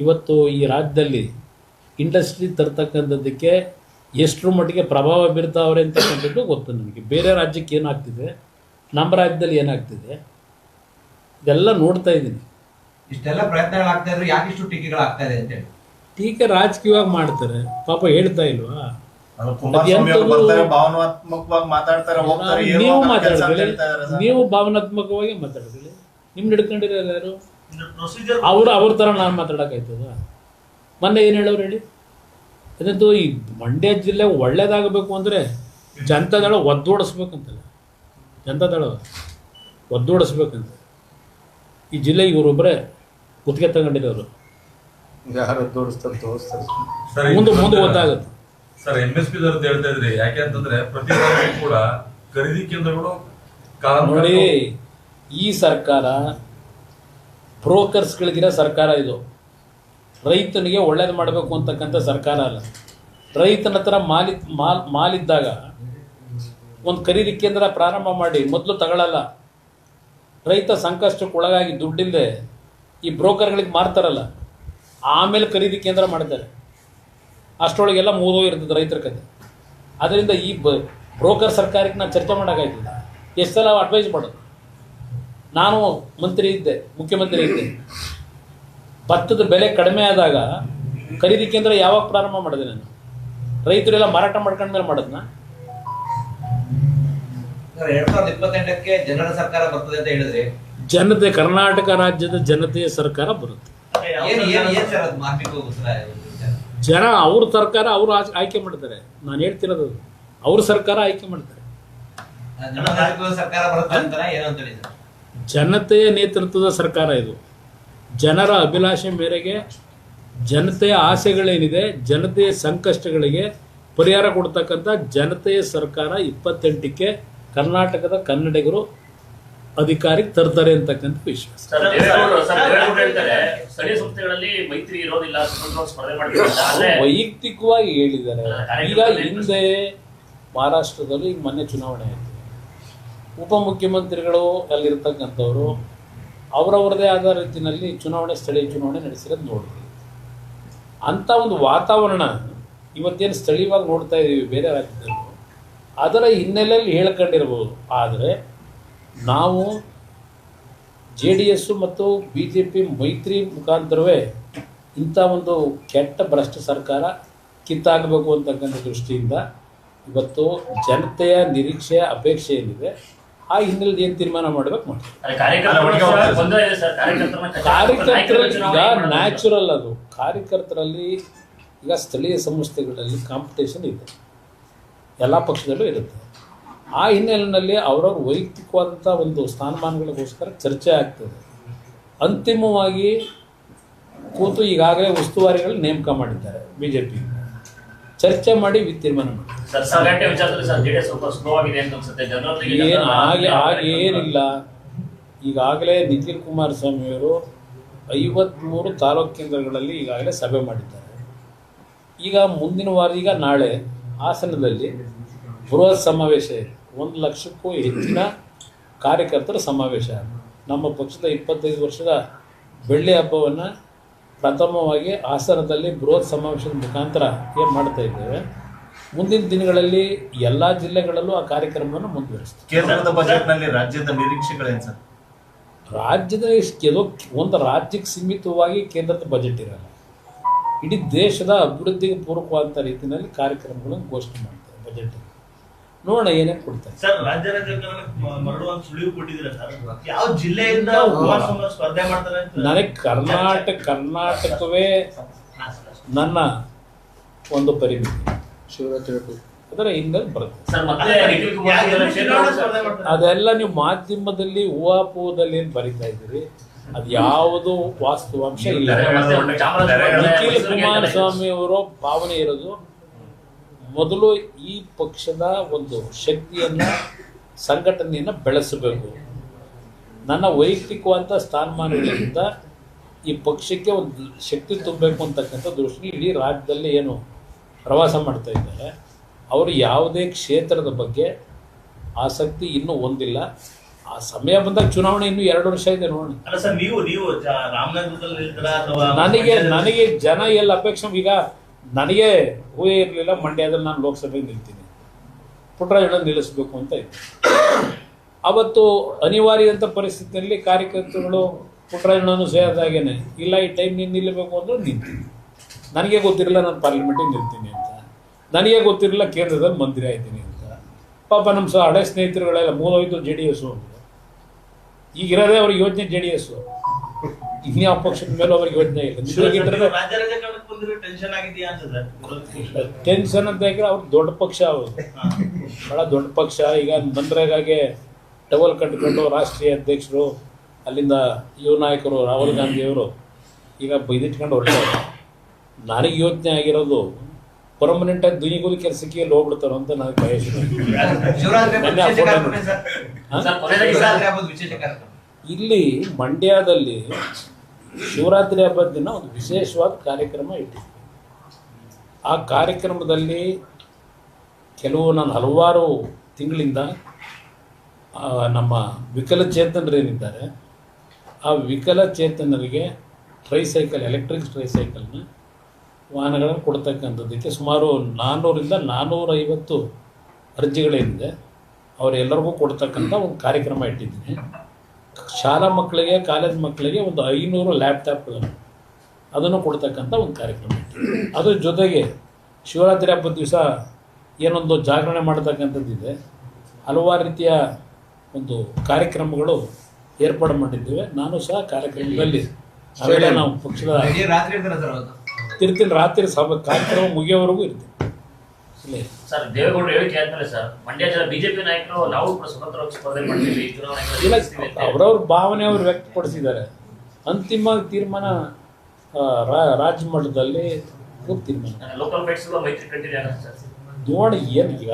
ಇವತ್ತು ಈ ರಾಜ್ಯದಲ್ಲಿ ಇಂಡಸ್ಟ್ರಿ ತರ್ತಕ್ಕಂಥದ್ದಕ್ಕೆ ಎಷ್ಟರ ಮಟ್ಟಿಗೆ ಪ್ರಭಾವ ಬೀರ್ತಾವ್ರೆ ಅಂತಕ್ಕಂಥದ್ದು ಗೊತ್ತು ನನಗೆ. ಬೇರೆ ರಾಜ್ಯಕ್ಕೆ ಏನಾಗ್ತಿದೆ? ನಮ್ಮ ರಾಜ್ಯದಲ್ಲಿ ಏನಾಗ್ತಿದೆ? ಇದೆಲ್ಲ ನೋಡ್ತಾ ಇದ್ದೀನಿ. ಇಷ್ಟೆಲ್ಲ ಪ್ರಯತ್ನಗಳಾಗ್ತಾ ಇದ್ರು ಯಾಕೆ ಇಷ್ಟು ಟೀಕೆಗಳಾಗ್ತಾ ಇದೆ ಅಂತೇಳಿ ಟೀಕೆ ರಾಜಕೀಯವಾಗಿ ಮಾಡ್ತಾರೆ. ಪಾಪ ಹೇಳ್ತಾ ಇಲ್ವಾ? ಅವರು ಭಾವನಾತ್ಮಕವಾಗಿ ಮಾತಾಡ್ತಾರೆ ಹೋಗ್ತಾರೆ ಏನು ನೀವು ಅಂತ ಹೇಳ್ತಾ ಸರ್. ನೀವು ಭಾವನಾತ್ಮಕವಾಗಿ ಮಾತಾಡ್ತೀರಿ ನಿಮ್ ಹಿಡ್ಕೊಂಡಿರೋರು ಯಾರು? ಅವರು ಅವ್ರ ಥರ ನಾನು ಮಾತಾಡೋಕ್ಕಾಯ್ತದ? ಮೊನ್ನೆ ಏನು ಹೇಳೋರು ಹೇಳಿ? ಅದಂತೂ ಈ ಮಂಡ್ಯ ಜಿಲ್ಲೆ ಒಳ್ಳೇದಾಗಬೇಕು ಅಂದರೆ ಜನತಾದಳ ಒದ್ದೋಡಿಸ್ಬೇಕಂತಲ್ಲ. ಜನತಾದಳ ಒದ್ದೋಡಿಸ್ಬೇಕಂತ. ಈ ಜಿಲ್ಲೆಗೆ ಇವರೊಬ್ಬರೇ ಗುತ್ತಿಗೆ ತಗೊಂಡಿರೋರು. ಯಾರು ತೋರಿಸ್ತಾರೆ ತೋರಿಸ್ತಾರೆ. ಸರ್ ಮುಂದೆ ಮುಂದೆ ಗೊತ್ತಾಗುತ್ತೆ ಸರ್ ಎಂ ಎಸ್ ಪಿ ದರ್ದು ಹೇಳ್ತಾ ಇದ್ರಿ. ಯಾಕೆ ಅಂತಂದ್ರೆ ಪ್ರತಿ ಕೂಡ ಖರೀದಿ ಕೇಂದ್ರಗಳು ಕಾಲ ನೋಡಿ ಈ ಸರ್ಕಾರ ಬ್ರೋಕರ್ಸ್ಗಳಿಗಿರೋ ಸರ್ಕಾರ ಇದು. ರೈತನಿಗೆ ಒಳ್ಳೇದು ಮಾಡಬೇಕು ಅಂತಕ್ಕಂಥ ಸರ್ಕಾರ ಅಲ್ಲ. ರೈತನ ಹತ್ರ ಮಾಲಿ ಮಾಲ್ ಮಾಲಿದ್ದಾಗ ಒಂದು ಖರೀದಿ ಕೇಂದ್ರ ಪ್ರಾರಂಭ ಮಾಡಿ ಮೊದಲು ತಗೊಳ್ಳಲ್ಲ ರೈತ ಸಂಕಷ್ಟಕ್ಕೆ ಒಳಗಾಗಿ ದುಡ್ಡಿಲ್ಲದೆ ಈ ಬ್ರೋಕರ್ಗಳಿಗೆ ಮಾರ್ತಾರಲ್ಲ, ಆಮೇಲೆ ಖರೀದಿ ಕೇಂದ್ರ ಮಾಡಿದ್ದಾರೆ. ಅಷ್ಟರೊಳಗೆಲ್ಲ ಇರ್ತದೆ ರೈತರ ಕತೆ. ಅದರಿಂದ ಈ ಬ, ಬ್ರೋಕರ್ ಸರ್ಕಾರಕ್ಕೆ ನಾನು ಚರ್ಚೆ ಮಾಡೋಕ್ಕಾಗ್ತಿಲ್ಲ ಎಷ್ಟು ಸಲ ಅಡ್ವೈಸ್ ಮಾಡೋದು ನಾನು ಮಂತ್ರಿ ಇದ್ದೆ, ಮುಖ್ಯಮಂತ್ರಿ ಇದ್ದೆ. ಭತ್ತದ ಬೆಲೆ ಕಡಿಮೆ ಆದಾಗ ಖರೀದಿ ಕೇಂದ್ರ ಯಾವಾಗ ಪ್ರಾರಂಭ ಮಾಡಿದೆ ನಾನು? ರೈತರೆಲ್ಲ ಮಾರಾಟ ಮಾಡ್ಕೊಂಡ್ಮೇಲೆ ಮಾಡೋದನ್ನ ಎರಡ್ ಸಾವಿರದ ಇಪ್ಪತ್ತೆಂಟಕ್ಕೆ ಜನರ ಸರ್ಕಾರ ಬರ್ತದೆ ಅಂತ ಹೇಳಿದ್ರೆ? ಜನತೆ ಕರ್ನಾಟಕ ರಾಜ್ಯದ ಜನತೆಯ ಸರ್ಕಾರ ಬರುತ್ತೆ. ಏನ್ ಏನ್ ಏನ್ ಸರ್ ಅದು ಮಾರ್ಮಿಕಗೋಸ್ಕರ ವಿಚಾರ? ಜನ? ಅವ್ರ ಸರ್ಕಾರ ಅವರು ಆಯ್ಕೆ ಮಾಡ್ತಾರೆ. ನಾನು ಹೇಳ್ತಿರೋದು. ಅವ್ರ ಸರ್ಕಾರ ಆಯ್ಕೆ ಮಾಡ್ತಾರೆ. ಜನರ ನೇತೃತ್ವದ ಸರ್ಕಾರ ಬರುತ್ತೆ ಅಂತಾನೆ ಏನೋ ಅಂತ ಹೇಳಿದ್ರು. ಜನತೆಯ ನೇತೃತ್ವದ ಸರ್ಕಾರ ಇದು. ಜನರ ಅಭಿಲಾಷೆ ಮೇರೆಗೆ ಜನತೆಯ ಆಸೆಗಳೇನಿದೆ ಜನತೆಯ ಸಂಕಷ್ಟಗಳಿಗೆ ಪರಿಹಾರ ಕೊಡ್ತಕ್ಕಂಥ ಜನತೆಯ ಸರ್ಕಾರ ಇಪ್ಪತ್ತೆಂಟಕ್ಕೆ ಕರ್ನಾಟಕದ ಕನ್ನಡಿಗರು ಅಧಿಕಾರಿಗೆ ತರ್ತಾರೆ ಅಂತಕ್ಕಂಥ ವಿಶ್ವಾಸ ವೈಯಕ್ತಿಕವಾಗಿ ಹೇಳಿದ್ದಾರೆ. ಈಗ ಹಿಂದೆ ಮಹಾರಾಷ್ಟ್ರದಲ್ಲಿ ಈಗ ಮೊನ್ನೆ ಚುನಾವಣೆ ಆಯಿತು. ಉಪಮುಖ್ಯಮಂತ್ರಿಗಳು ಅಲ್ಲಿರ್ತಕ್ಕಂಥವ್ರು ಅವರವರದೇ ಆದ ರೀತಿಯಲ್ಲಿ ಚುನಾವಣೆ ಸ್ಥಳೀಯ ಚುನಾವಣೆ ನಡೆಸಿರೋದು ನೋಡಿದ್ವಿ ಅಂಥ ಒಂದು ವಾತಾವರಣ ಇವತ್ತೇನು ಸ್ಥಳೀಯವಾಗಿ ನೋಡ್ತಾ ಇದ್ದೀವಿ ಬೇರೆ ರಾಜ್ಯದಲ್ಲೂ. ಅದರ ಹಿನ್ನೆಲೆಯಲ್ಲಿ ಹೇಳ್ಕೊಂಡಿರ್ಬೋದು. ಆದರೆ ನಾವು ಜೆ ಡಿ ಎಸ್ಸು ಮತ್ತು ಬಿ ಜೆ ಪಿ ಮೈತ್ರಿ ಮುಖಾಂತರವೇ ಇಂಥ ಒಂದು ಕೆಟ್ಟ ಭ್ರಷ್ಟ ಸರ್ಕಾರ ಕಿತ್ತಾಗಬೇಕು ಅಂತಕ್ಕಂಥ ದೃಷ್ಟಿಯಿಂದ ಇವತ್ತು ಜನತೆಯ ನಿರೀಕ್ಷೆ ಅಪೇಕ್ಷೆ ಏನಿದೆ ಆ ಹಿನ್ನೆಲೆಯಲ್ಲಿ ಏನು ತೀರ್ಮಾನ ಮಾಡಬೇಕು ಮಾಡಿ ಕಾರ್ಯಕರ್ತರ ಕಾರ್ಯಕರ್ತರಲ್ಲಿ ಈಗ ನ್ಯಾಚುರಲ್ ಅದು. ಕಾರ್ಯಕರ್ತರಲ್ಲಿ ಈಗ ಸ್ಥಳೀಯ ಸಂಸ್ಥೆಗಳಲ್ಲಿ ಕಾಂಪಿಟೇಷನ್ ಇದೆ. ಎಲ್ಲ ಪಕ್ಷದಲ್ಲೂ ಇರುತ್ತೆ. ಆ ಹಿನ್ನೆಲೆಯಲ್ಲಿ ಅವರವ್ರ ವೈಯಕ್ತಿಕವಾದಂಥ ಒಂದು ಸ್ಥಾನಮಾನಗಳಿಗೋಸ್ಕರ ಚರ್ಚೆ ಆಗ್ತದೆ. ಅಂತಿಮವಾಗಿ ಕೂತು ಈಗಾಗಲೇ ಉಸ್ತುವಾರಿಗಳು ನೇಮಕ ಮಾಡಿದ್ದಾರೆ ಬಿ ಜೆ ಪಿ ಚರ್ಚೆ ಮಾಡಿ ತೀರ್ಮಾನ ಮಾಡಿ. ಏನು ಹಾಗೆ ಏನಿಲ್ಲ. ಈಗಾಗಲೇ ನಿಖಿಲ್ ಕುಮಾರಸ್ವಾಮಿಯವರು ಐವತ್ತ್ಮೂರು ತಾಲೂಕು ಕೇಂದ್ರಗಳಲ್ಲಿ ಈಗಾಗಲೇ ಸಭೆ ಮಾಡಿದ್ದಾರೆ. ಈಗ ಮುಂದಿನ ವಾರ ಈಗ ನಾಳೆ ಹಾಸನದಲ್ಲಿ ಬೃಹತ್ ಸಮಾವೇಶ ಇದೆ. ಒಂದು ಲಕ್ಷಕ್ಕೂ ಹೆಚ್ಚಿನ ಕಾರ್ಯಕರ್ತರ ಸಮಾವೇಶ. ನಮ್ಮ ಪಕ್ಷದ ಇಪ್ಪತ್ತೈದು ವರ್ಷದ ಬೆಳ್ಳಿ ಹಬ್ಬವನ್ನು ಪ್ರಥಮವಾಗಿ ಹಾಸನದಲ್ಲಿ ಬೃಹತ್ ಸಮಾವೇಶದ ಮುಖಾಂತರ ಏನು ಮಾಡ್ತಾ ಇದ್ದೇವೆ? ಮುಂದಿನ ದಿನಗಳಲ್ಲಿ ಎಲ್ಲ ಜಿಲ್ಲೆಗಳಲ್ಲೂ ಆ ಕಾರ್ಯಕ್ರಮವನ್ನು ಮುಂದುವರಿಸ್ತೀವಿ. ಕೇಂದ್ರದ ಬಜೆಟ್ನಲ್ಲಿ ರಾಜ್ಯದ ನಿರೀಕ್ಷೆಗಳೇನು ಸರ್? ರಾಜ್ಯದ ಕೆಲವು ಒಂದು ರಾಜ್ಯಕ್ಕೆ ಸೀಮಿತವಾಗಿ ಕೇಂದ್ರದ ಬಜೆಟ್ ಇರಲ್ಲ. ಇಡೀ ದೇಶದ ಅಭಿವೃದ್ಧಿಗೆ ಪೂರಕವಾದಂಥ ರೀತಿಯಲ್ಲಿ ಕಾರ್ಯಕ್ರಮಗಳನ್ನು ಘೋಷಣೆ ಮಾಡ್ತಾರೆ ಬಜೆಟ್ ನೋಡೋಣ ಏನೇನು ಕೊಡ್ತಾರೆ. ಸರ್ ರಾಜ್ಯ ರಾಜಕಾರಣಕ್ಕೆ ಮ- ಮರಳುವಂತ ಸುಳಿವು ಕೊಟ್ಟಿದ್ದೀರಾ ಸರ್? ಯಾವ ಜಿಲ್ಲೆಯಿಂದ ಸ್ಪರ್ಧೆ ಮಾಡ್ತಾರೆ ಅಂತ? ನನಗೆ ಕರ್ನಾಟಕ ಕರ್ನಾಟಕವೇ ನನ್ನ ಒಂದು ಪರಿಮಿತಿ. ಶಿವರಾತ್ರಿ ಅದರ ಹಿಂದೆ ಬರುತ್ತೆ. ಸರ್ ಮತ್ತೆ ಯಾವ ಇದೆಲ್ಲ ಸ್ಪರ್ಧೆ ಮಾಡ್ತಾರೆ? ಅದೆಲ್ಲ ನೀವು ಮಾಧ್ಯಮದಲ್ಲಿ ಹೂವಾಪೂದಲ್ಲಿ ಏನು ಬರಿತಾ ಇದ್ದೀರಿ? ಅದು ಯಾವುದು ವಾಸ್ತವಾಂಶ ಇಲ್ಲ. ನಿಖಿಲ್ ಕುಮಾರಸ್ವಾಮಿ ಅವರ ಭಾವನೆ ಇರೋದು ಮೊದಲು ಈ ಪಕ್ಷದ ಒಂದು ಶಕ್ತಿಯನ್ನ ಸಂಘಟನೆಯನ್ನ ಬೆಳೆಸಬೇಕು. ನನ್ನ ವೈಯಕ್ತಿಕವಾದ ಸ್ಥಾನಮಾನಗಳಿಂದ ಈ ಪಕ್ಷಕ್ಕೆ ಒಂದು ಶಕ್ತಿ ತುಂಬಬೇಕು ಅಂತಕ್ಕಂಥ ದೃಷ್ಟಿ ಇಡೀ ರಾಜ್ಯದಲ್ಲಿ ಏನು ಪ್ರವಾಸ ಮಾಡ್ತಾ ಇದ್ದಾರೆ. ಅವರು ಯಾವುದೇ ಕ್ಷೇತ್ರದ ಬಗ್ಗೆ ಆಸಕ್ತಿ ಇನ್ನೂ ಹೊಂದಿಲ್ಲ. ಆ ಸಮಯ ಬಂದಾಗ ಚುನಾವಣೆ ಇನ್ನು ಎರಡು ವರ್ಷ ಇದೆ ನೋಡಿ ಅಲ್ಲ ಸರ್ ನೀವು ನೀವು ರಾಮನಗರದಲ್ಲಿ ನಿಲ್ತೀರಾ ಅಥವಾ ನನಗೆ ನನಗೆ ಜನ ಎಲ್ಲ ಅಪೇಕ್ಷೆ ಈಗ ನನಗೆ ಊಹೆ ಇರಲಿಲ್ಲ ಮಂಡ್ಯದಲ್ಲಿ ನಾನು ಲೋಕಸಭೆಗೆ ನಿಲ್ತೀನಿ. ಪುಟ್ಟರಾಜನ ನಿಲ್ಲಿಸ್ಬೇಕು ಅಂತ ಇತ್ತು ಅವತ್ತು ಅನಿವಾರ್ಯಂತ ಪರಿಸ್ಥಿತಿಯಲ್ಲಿ ಕಾರ್ಯಕರ್ತರುಗಳು ಪುಟ್ಟರಾಜನನ್ನು ಸೇರಿದಾಗೇನೆ ಇಲ್ಲ ಈ ಟೈಮ್ ನೀನು ನಿಲ್ಲಬೇಕು ಅಂದ್ರೆ ನಿಂತೀನಿ. ನನಗೆ ಗೊತ್ತಿರಲಿಲ್ಲ ನಾನು ಪಾರ್ಲಿಮೆಂಟಿಗೆ ನಿಲ್ತೀನಿ ಅಂತ. ನನಗೆ ಗೊತ್ತಿರಲಿಲ್ಲ ಕೇಂದ್ರದಲ್ಲಿ ಮಂದಿರ ಇದ್ದೀನಿ ಅಂತ. ಪಾಪ ನಮ್ಮ ಸಹ ಹಳೆ ಸ್ನೇಹಿತರುಗಳೆಲ್ಲ ಮೂಲೋಯ್ತು ಜೆ ಡಿ ಅಂದರು ಈಗಿರೋದೇ ಅವ್ರಿಗೆ ಯೋಚನೆ ಜೆ ಡಿ ಎಸ್ ಇನ್ಯಾವ ಪಕ್ಷದ ಮೇಲೂ ಅವ್ರಿಗೆ ಯೋಚನೆ ಇಲ್ಲ. ಟೆನ್ಷನ್ ಅಂತ ಹೇಳಿದ್ರೆ ಅವ್ರು ದೊಡ್ಡ ಪಕ್ಷ ಅವರು. ಬಹಳ ದೊಡ್ಡ ಪಕ್ಷ. ಈಗ ಬಂದ್ರಾಗೆ ಟವಲ್ ಕಟ್ಕೊಂಡು ರಾಷ್ಟ್ರೀಯ ಅಧ್ಯಕ್ಷರು ಅಲ್ಲಿಂದ ಯುವ ನಾಯಕರು ರಾಹುಲ್ ಗಾಂಧಿಯವರು ಈಗ ಬೈದಿಟ್ಕೊಂಡು ಹೊರಟಾರೆ ನನಗೆ ಯೋಚನೆ ಆಗಿರೋದು ಪರ್ಮನೆಂಟ್ ಆಗಿ ದುನಿಗುಲಿ ಕೆಲಸಕ್ಕೆ ಎಲ್ಲಿ ಹೋಗ್ಬಿಡ್ತಾರೋ ಅಂತ ನನಗೆ ಭಯ ಇಲ್ಲಿ ಮಂಡ್ಯದಲ್ಲಿ ಶಿವರಾತ್ರಿ ಹಬ್ಬದ ದಿನ ಒಂದು ವಿಶೇಷವಾದ ಕಾರ್ಯಕ್ರಮ ಇಟ್ಟಿದ್ವಿ ಆ ಕಾರ್ಯಕ್ರಮದಲ್ಲಿ ಕೆಲವು ನಾನು ಹಲವಾರು ತಿಂಗಳಿಂದ ನಮ್ಮ ನಮ್ಮ ವಿಕಲಚೇತನರೇನಿದ್ದಾರೆ ಆ ವಿಕಲಚೇತನರಿಗೆ ಟ್ರೈಸೈಕಲ್ ಎಲೆಕ್ಟ್ರಿಕ್ ಟ್ರೈಸೈಕಲ್ನ ವಾಹನಗಳನ್ನು ಕೊಡ್ತಕ್ಕಂಥದ್ದಕ್ಕೆ ಸುಮಾರು ನಾನ್ನೂರಿಂದ ನಾನ್ನೂರೈವತ್ತು ಅರ್ಜಿಗಳೇನಿದೆ. ಅವರೆಲ್ಲರಿಗೂ ಕೊಡ್ತಕ್ಕಂಥ ಒಂದು ಕಾರ್ಯಕ್ರಮ ಇಟ್ಟಿದ್ದೀನಿ. ಶಾಲಾ ಮಕ್ಕಳಿಗೆ ಕಾಲೇಜ್ ಮಕ್ಕಳಿಗೆ ಒಂದು ಐನೂರು ಲ್ಯಾಪ್ಟಾಪ್ಗಳನ್ನು ಅದನ್ನು ಕೊಡ್ತಕ್ಕಂಥ ಒಂದು ಕಾರ್ಯಕ್ರಮ ಇಟ್ಟಿದ್ದೀನಿ. ಅದ್ರ ಜೊತೆಗೆ ಶಿವರಾತ್ರಿ ಹಬ್ಬದ ದಿವಸ ಏನೊಂದು ಜಾಗರಣೆ ಮಾಡ್ತಕ್ಕಂಥದ್ದಿದೆ ಹಲವಾರು ರೀತಿಯ ಒಂದು ಕಾರ್ಯಕ್ರಮಗಳು ಏರ್ಪಾಡು ಮಾಡಿದ್ದೇವೆ. ನಾನು ಸಹ ಕಾರ್ಯಕ್ರಮದಲ್ಲಿ ನಾವು ಪಕ್ಷದ ರಾತ್ರಿ ಸಭೆ ಕಾರ್ಯಕ್ರಮ ಮುಗಿಯೋವರೆಗೂ ಇರ್ತೀನಿ ಇಲ್ಲೇ. ಸರ್ ದೇವೇಗೌಡರು ಹೇಳಿಕೆ ಆದ್ಮೇಲೆ ಸರ್ ಮಂಡ್ಯ ಜನ ಬಿಜೆಪಿ ನಾಯಕರು ನಾವು ಕೂಡ ಸ್ವತಂತ್ರವಾಗಿ ಸ್ಪರ್ಧೆ ಮಾಡ್ತೀವಿ ಹೇಳಿ. ಅವ್ರವ್ರ ಭಾವನೆ ಅವ್ರು ವ್ಯಕ್ತಪಡಿಸಿದ್ದಾರೆ. ಅಂತಿಮ ತೀರ್ಮಾನ ರಾಜ್ಯ ಮಟ್ಟದಲ್ಲಿ ತೀರ್ಮಾನ. ಲೋಕಲ್ ಫೈಟ್ಸ್ ಮೈತ್ರಿ ಕಂಟಿನ್ಯೂ ಆಗುತ್ತೆ ಸರ್. ನೋಡಿ ಏನು ಈಗ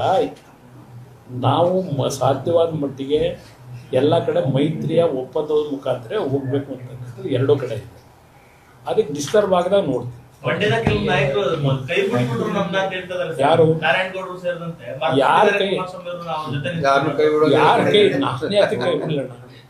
ನಾವು ಮ- ಸಾಧ್ಯವಾದ ಮಟ್ಟಿಗೆ ಎಲ್ಲ ಕಡೆ ಮೈತ್ರಿಯ ಒಪ್ಪಂದದ ಮುಖಾಂತರ ಹೋಗ್ಬೇಕು ಅಂತ ಎರಡೂ ಕಡೆ ಇದೆ. ಅದಕ್ಕೆ ಡಿಸ್ಟರ್ಬ್ ಆಗದಾಗ ನೋಡ್ತೀವಿ. ಕೈ. ಯಾರು? ನಾರಾಯಣಗೌಡರು ಸೇರಿದಂತೆ ಯಾರ್ ಮರ್ತಿದ್ದಾರೆ ಕೈ- ಯಾರು ಕೈ ಯಾರ ಕೈ ಕೈ ಬಿಡೋಣ